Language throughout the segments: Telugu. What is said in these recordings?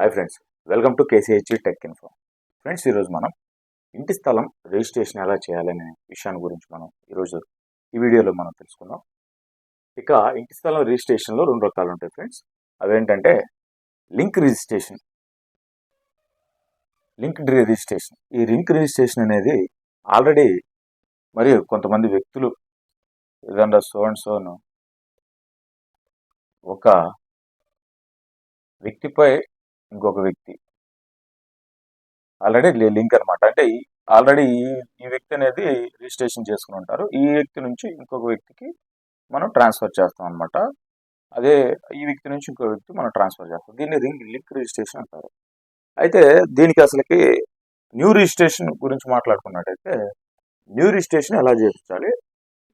Hi friends welcome to KCH tech info friends ఈరోజు మనం ఇంటి స్థలం రిజిస్ట్రేషన్ ఎలా చేయాలనే విషయాన్ని గురించి మనం ఈరోజు ఈ వీడియోలో మనం తెలుసుకుందాం. ఇక ఇంటి స్థలం రిజిస్ట్రేషన్లో రెండు రకాలు ఉంటాయి ఫ్రెండ్స్ అవేంటంటే లింక్ రిజిస్ట్రేషన్ లింక్ రిజిస్ట్రేషన్ ఈ లింక్ రిజిస్ట్రేషన్ అనేది ఆల్రెడీ మరియు కొంతమంది వ్యక్తులు ఏదన్నా సో అండ్ సోను ఒక వ్యక్తిపై ఇంకొక వ్యక్తి. ఆల్రెడీ లింక్ అనమాట అంటే ఆల్రెడీ ఈ ఈ వ్యక్తి అనేది రిజిస్ట్రేషన్ చేసుకుని ఉంటారు. ఈ వ్యక్తి నుంచి ఇంకొక వ్యక్తికి మనం ట్రాన్స్ఫర్ చేస్తాం అనమాట అదే ఈ వ్యక్తి నుంచి ఇంకో వ్యక్తి మనం ట్రాన్స్ఫర్ చేస్తాం. దీన్ని లింక్ లింక్ రిజిస్ట్రేషన్ అంటారు. అయితే దీనికి అసలుకి న్యూ రిజిస్ట్రేషన్ గురించి మాట్లాడుకున్నట్టయితే న్యూ రిజిస్ట్రేషన్ ఎలా చేయించాలి?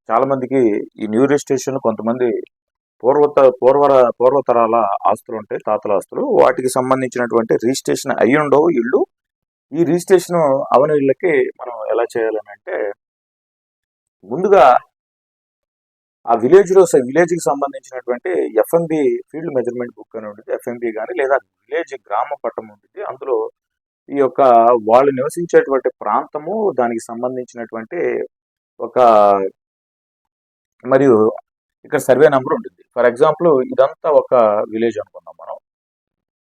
చాలా మందికి ఈ న్యూ రిజిస్ట్రేషన్ కొంతమంది పూర్వత పూర్వర పూర్వతరాల ఆస్తులు ఉంటాయి తాతల ఆస్తులు. వాటికి సంబంధించినటువంటి రిజిస్ట్రేషన్ అయ్యి ఉండవు ఇళ్ళు. ఈ రిజిస్ట్రేషన్ అవని ఇళ్ళకి మనం ఎలా చేయాలని అంటే ముందుగా ఆ విలేజ్లో విలేజ్కి సంబంధించినటువంటి ఎఫ్ఎంబి ఫీల్డ్ మెజర్మెంట్ బుక్ అని ఉంటుంది ఎఫ్ఎంబి కానీ లేదా విలేజ్ గ్రామ పట్టం ఉంటుంది అందులో ఈ యొక్క వాళ్ళు నివసించేటువంటి ప్రాంతము దానికి సంబంధించినటువంటి ఒక మరియు ఇక్కడ సర్వే నెంబర్ ఉంటుంది. ఫర్ ఎగ్జాంపుల్ ఇదంతా ఒక విలేజ్ అనుకుందాం మనం.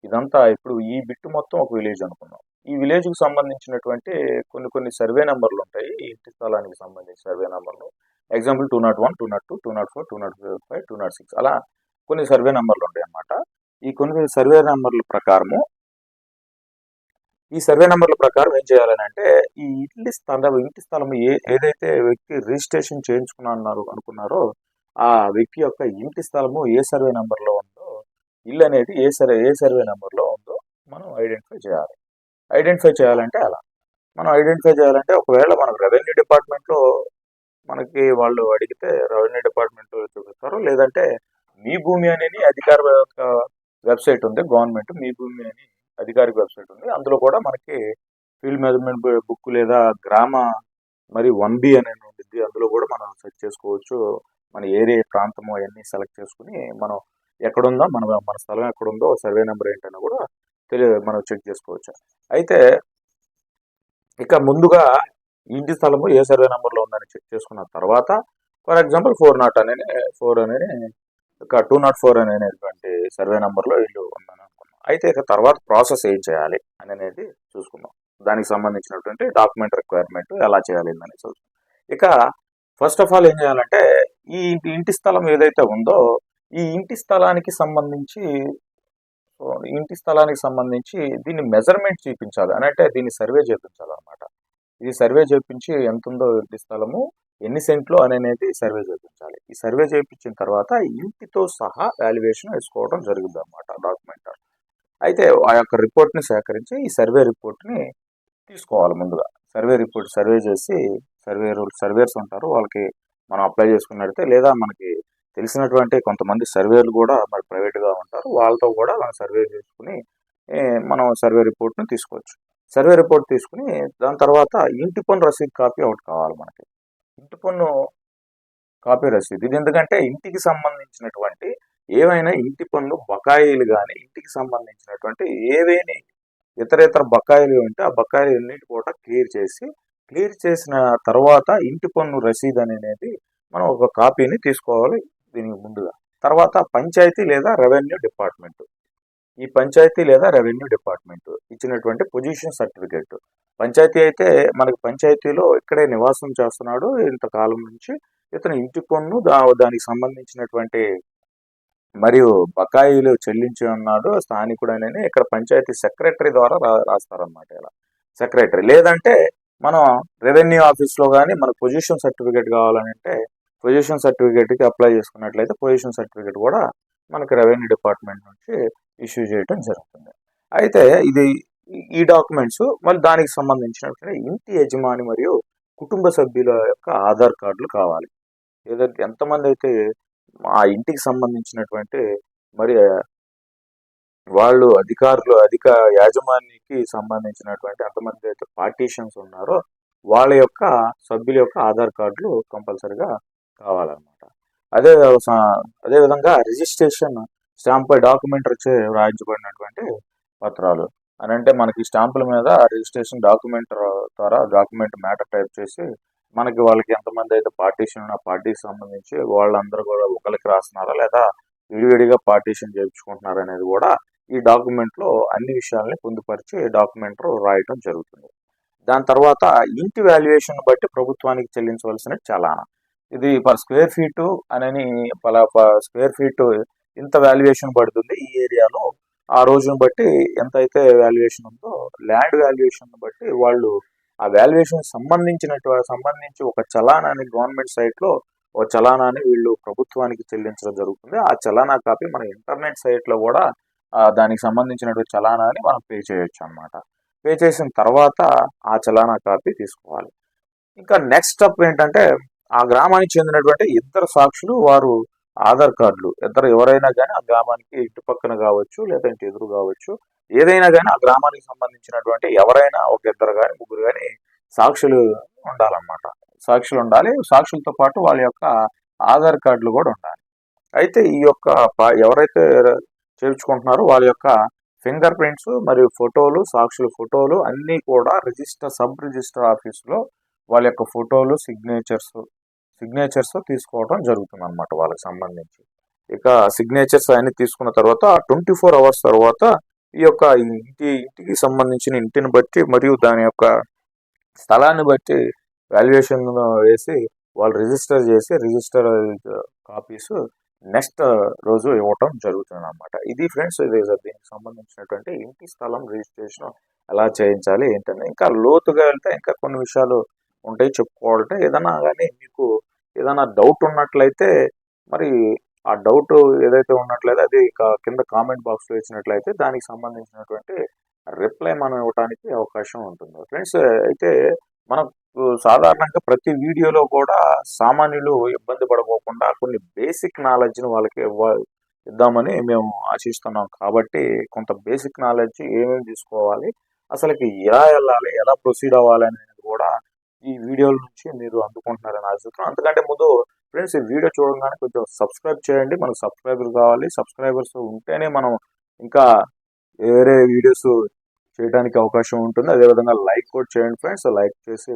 ఇదంతా ఇప్పుడు ఈ బిట్ మొత్తం ఒక విలేజ్ అనుకుందాం. ఈ విలేజ్కి సంబంధించినటువంటి కొన్ని కొన్ని సర్వే నెంబర్లు ఉంటాయి. ఈ ఇంటి స్థలానికి సంబంధించిన సర్వే నెంబర్లు. Example two nought one two nought two two nought four two nought five two nought six. అలా కొన్ని సర్వే నెంబర్లు ఉంటాయి అన్నమాట. ఈ కొన్ని సర్వే నెంబర్ల ప్రకారము ఈ సర్వే నెంబర్ల ప్రకారం ఏం చేయాలని అంటే ఈ ఇంటి స్థలం ఇంటి స్థలం ఏ ఏదైతే వ్యక్తి రిజిస్ట్రేషన్ చేయించుకున్నారు అనుకున్నారో ఆ వ్యక్తి యొక్క ఇంటి స్థలము ఏ సర్వే నెంబర్లో ఉందో ఇల్లు అనేది ఏ సర్వే ఏ సర్వే నెంబర్లో ఉందో మనం ఐడెంటిఫై చేయాలి. ఐడెంటిఫై చేయాలంటే అలా మనం ఐడెంటిఫై చేయాలంటే ఒకవేళ మనకు రెవెన్యూ డిపార్ట్మెంట్లో మనకి వాళ్ళు అడిగితే రెవెన్యూ డిపార్ట్మెంట్ చూపిస్తారు. లేదంటే మీ భూమి అనేది అధికార వెబ్సైట్ ఉంది గవర్నమెంట్ మీ భూమి అని అధికారిక వెబ్సైట్ ఉంది. అందులో కూడా మనకి ఫీల్డ్ మెజర్మెంట్ బుక్ లేదా గ్రామ మరి వన్ బి అనేది ఉంటుంది అందులో కూడా మనం సెర్చ్ చేసుకోవచ్చు. మన ఏరియా ప్రాంతము అవన్నీ సెలెక్ట్ చేసుకుని మనం ఎక్కడుందో మన మన స్థలం ఎక్కడుందో సర్వే నెంబర్ ఏంటని కూడా తెలియ మనం చెక్ చేసుకోవచ్చు. అయితే ఇక ముందుగా ఇంటి స్థలము ఏ సర్వే నెంబర్లో ఉందని చెక్ చేసుకున్న తర్వాత ఫర్ ఎగ్జాంపుల్ ఫోర్ నాట్ అనేది ఫోర్ అనేది ఇక టూ నాట్ ఫోర్ అనేటువంటి సర్వే నెంబర్లో ఇల్లు ఉందని అనుకున్నాం. అయితే ఇక తర్వాత ప్రాసెస్ ఏం చేయాలి అనేది చూసుకుందాం. దానికి సంబంధించినటువంటి డాక్యుమెంట్ రిక్వైర్మెంట్ ఎలా చేయాలి అని చూసుకుందాం. ఇక ఫస్ట్ ఆఫ్ ఆల్ ఏం చేయాలంటే ఈ ఇంటి ఇంటి స్థలం ఏదైతే ఉందో ఈ ఇంటి స్థలానికి సంబంధించి ఇంటి స్థలానికి సంబంధించి దీన్ని మెజర్మెంట్ చూపించాలి. అని అంటే దీన్ని సర్వే చేయించాలి ఇది సర్వే చేయించి ఎంత ఉందో ఇంటి స్థలము ఎన్ని సెంట్లు అనేది సర్వే చేయించాలి ఈ సర్వే చేయించిన తర్వాత ఇంటితో సహా వాల్యుయేషన్ వేసుకోవడం జరుగుతుంది అనమాట డాక్యుమెంట్. అయితే ఆ యొక్క రిపోర్ట్ని సేకరించి ఈ సర్వే రిపోర్ట్ని తీసుకోవాలి ముందుగా. సర్వే రిపోర్ట్ సర్వే చేసి సర్వే సర్వేర్స్ ఉంటారు వాళ్ళకి మనం అప్లై చేసుకున్నట్టయితే లేదా మనకి తెలిసినటువంటి కొంతమంది సర్వేలు కూడా మరి ప్రైవేట్గా ఉంటారు. వాళ్ళతో కూడా మనం సర్వే చేసుకుని మనం సర్వే రిపోర్ట్ని తీసుకోవచ్చు. సర్వే రిపోర్ట్ తీసుకుని దాని తర్వాత ఇంటి పన్ను రసీదు కాపీ ఒకటి కావాలి మనకి. ఇంటి పన్ను కాపీ రసీదు. ఇది ఎందుకంటే ఇంటికి సంబంధించినటువంటి ఏవైనా ఇంటి పన్ను బకాయిలు కానీ ఇంటికి సంబంధించినటువంటి ఏవైనా ఇతర ఇతర బకాయిలు ఉంటే ఆ బకాయిలు ఎన్నింటి కూడా క్లియర్ చేసి క్లియర్ చేసిన తర్వాత ఇంటి పన్ను రసీదు అనేది మనం ఒక కాపీని తీసుకోవాలి దీనికి ముందుగా. తర్వాత పంచాయతీ లేదా రెవెన్యూ డిపార్ట్మెంట్. ఈ పంచాయతీ లేదా రెవెన్యూ డిపార్ట్మెంట్ ఇచ్చినటువంటి పొజిషన్ సర్టిఫికేట్. పంచాయతీ అయితే మనకి పంచాయతీలో ఇక్కడే నివాసం చేస్తున్నాడు. ఇంతకాలం నుంచి ఇతను ఇంటి పన్ను దా దానికి సంబంధించినటువంటి మరియు బకాయిలు చెల్లించి ఉన్నాడు. స్థానికుడనని ఇక్కడ పంచాయతీ సెక్రటరీ ద్వారా రా రాస్తారనమాట ఇలా. సెక్రటరీ. లేదంటే మనం రెవెన్యూ ఆఫీస్లో కానీ మనకు పొజిషన్ సర్టిఫికేట్ కావాలంటే పొజిషన్ సర్టిఫికేట్కి అప్లై చేసుకున్నట్లయితే పొజిషన్ సర్టిఫికేట్ కూడా మనకి రెవెన్యూ డిపార్ట్మెంట్ నుంచి ఇష్యూ చేయడం జరుగుతుంది. అయితే ఇది ఈ డాక్యుమెంట్స్ మళ్ళీ దానికి సంబంధించిన ఇంటి యజమాని మరియు కుటుంబ సభ్యుల యొక్క ఆధార్ కార్డులు కావాలి. ఏదైతే ఎంతమంది అయితే ఆ ఇంటికి సంబంధించినటువంటి మరి వాళ్ళు అధికారులు అధిక యాజమాన్యకి సంబంధించినటువంటి ఎంతమంది అయితే పార్టీషన్స్ ఉన్నారో వాళ్ళ యొక్క సభ్యుల యొక్క ఆధార్ కార్డులు కంపల్సరిగా కావాలన్నమాట. అదే అదేవిధంగా రిజిస్ట్రేషన్ స్టాంప్ పై డాక్యుమెంట్ వచ్చే రాయించబడినటువంటి పత్రాలు. అని అంటే మనకి స్టాంపుల మీద రిజిస్ట్రేషన్ డాక్యుమెంట్ ద్వారా డాక్యుమెంట్ మ్యాటర్ టైప్ చేసి మనకి వాళ్ళకి ఎంతమంది అయితే పార్టీషన్ ఆ పార్టీకి సంబంధించి వాళ్ళందరూ కూడా ఒకరికి రాస్తున్నారా లేదా విడివిడిగా పార్టీషన్ చేయించుకుంటున్నారా అనేది కూడా ఈ డాక్యుమెంట్లో అన్ని విషయాల్ని పొందుపరిచి డాక్యుమెంట్ రాయటం జరుగుతుంది. దాని తర్వాత ఇంటి వాల్యుయేషన్ బట్టి ప్రభుత్వానికి చెల్లించవలసిన చలానా. ఇది పర్ స్క్వేర్ ఫీట్ అనని పలా స్క్వేర్ ఫీట్ ఇంత వాల్యుయేషన్ పడుతుంది ఈ ఏరియాలో. ఆ రోజును బట్టి ఎంత అయితే వాల్యుయేషన్ ఉందో ల్యాండ్ వాల్యుయేషన్ బట్టి వాళ్ళు ఆ వాల్యుయేషన్ సంబంధించినట్టు సంబంధించి ఒక చలానాన్ని గవర్నమెంట్ సైట్లో ఒక చలానాన్ని వీళ్ళు ప్రభుత్వానికి చెల్లించడం జరుగుతుంది. ఆ చలానా కాపీ మన ఇంటర్నెట్ సైట్లో కూడా దానికి సంబంధించినటువంటి చలానాన్ని మనం పే చేయొచ్చు అన్నమాట. పే చేసిన తర్వాత ఆ చలానా కాపీ తీసుకోవాలి. ఇంకా నెక్స్ట్ స్టెప్ ఏంటంటే ఆ గ్రామానికి చెందినటువంటి ఇద్దరు సాక్షులు వారు ఆధార్ కార్డులు. ఇద్దరు ఎవరైనా కానీ ఆ గ్రామానికి ఇంటి పక్కన కావచ్చు లేదా ఇంటి ఎదురు కావచ్చు ఏదైనా కానీ ఆ గ్రామానికి సంబంధించినటువంటి ఎవరైనా ఒక ఇద్దరు కానీ ముగ్గురు కానీ సాక్షులు ఉండాలన్నమాట. సాక్షులు ఉండాలి. సాక్షులతో పాటు వాళ్ళ యొక్క ఆధార్ కార్డులు కూడా ఉండాలి. అయితే ఈ యొక్క ప- ఎవరైతే చేర్చుకుంటున్నారు వాళ్ళ యొక్క ఫింగర్ ప్రింట్స్ మరియు ఫోటోలు సాక్షుల ఫోటోలు అన్నీ కూడా రిజిస్టర్ సబ్ రిజిస్టర్ ఆఫీసులో వాళ్ళ యొక్క ఫోటోలు సిగ్నేచర్స్ సిగ్నేచర్స్ తీసుకోవడం జరుగుతుంది అనమాట వాళ్ళకి సంబంధించి. ఇక సిగ్నేచర్స్ అన్ని తీసుకున్న తర్వాత ట్వంటీ ఫోర్ అవర్స్ తర్వాత ఈ యొక్క ఇంటి ఇంటికి సంబంధించిన ఇంటిని బట్టి మరియు దాని యొక్క స్థలాన్ని బట్టి వాల్యుయేషన్ వేసి వాళ్ళు రిజిస్టర్ చేసి రిజిస్టర్ కాపీస్ నెక్స్ట్ రోజు ఇవ్వటం జరుగుతుంది అనమాట ఇది ఫ్రెండ్స్ ఇది దీనికి సంబంధించినటువంటి ఇంటి స్థలం రిజిస్ట్రేషన్ ఎలా చేయించాలి ఏంటని ఇంకా లోతుగా వెళ్తే ఇంకా కొన్ని విషయాలు ఉంటాయి చెప్పుకోవాలంటే. ఏదైనా కానీ మీకు ఏదైనా డౌట్ ఉన్నట్లయితే మరి ఆ డౌట్ ఏదైతే ఉన్నట్లయితే అది కింద కామెంట్ బాక్స్లో ఇచ్చినట్లయితే దానికి సంబంధించినటువంటి రిప్లై మనం ఇవ్వడానికి అవకాశం ఉంటుంది. ఫ్రెండ్స్ అయితే మనకు సాధారణంగా ప్రతి వీడియోలో కూడా సామాన్యులు ఇబ్బంది పడకోకుండా కొన్ని బేసిక్ నాలెడ్జ్ని వాళ్ళకి ఇద్దామని మేము ఆశిస్తున్నాం. కాబట్టి కొంత బేసిక్ నాలెడ్జ్ ఏమేమి తీసుకోవాలి అసలుకి ఎలా వెళ్ళాలి ఎలా ప్రొసీడ్ అవ్వాలి అనేది కూడా ఈ వీడియోల నుంచి మీరు అందుకుంటున్నారని ఆశిస్తున్నాం. అంతకంటే ముందు ఫ్రెండ్స్ ఈ వీడియో చూడగానే కొంచెం సబ్స్క్రైబ్ చేయండి. మనకు సబ్స్క్రైబర్ కావాలి. సబ్స్క్రైబర్స్ ఉంటేనే మనం ఇంకా వేరే వీడియోస్ చేయడానికి అవకాశం ఉంటుంది. అదేవిధంగా లైక్ కూడా చేయండి ఫ్రెండ్స్. లైక్ చేసి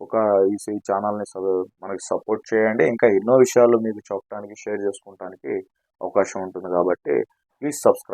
ఒక ఈ ఛానల్ని మనకి సపోర్ట్ చేయండి. ఇంకా ఎన్నో విషయాలు మీకు చెప్పడానికి షేర్ చేసుకోవడానికి అవకాశం ఉంటుంది కాబట్టి ప్లీజ్ సబ్స్క్రైబ్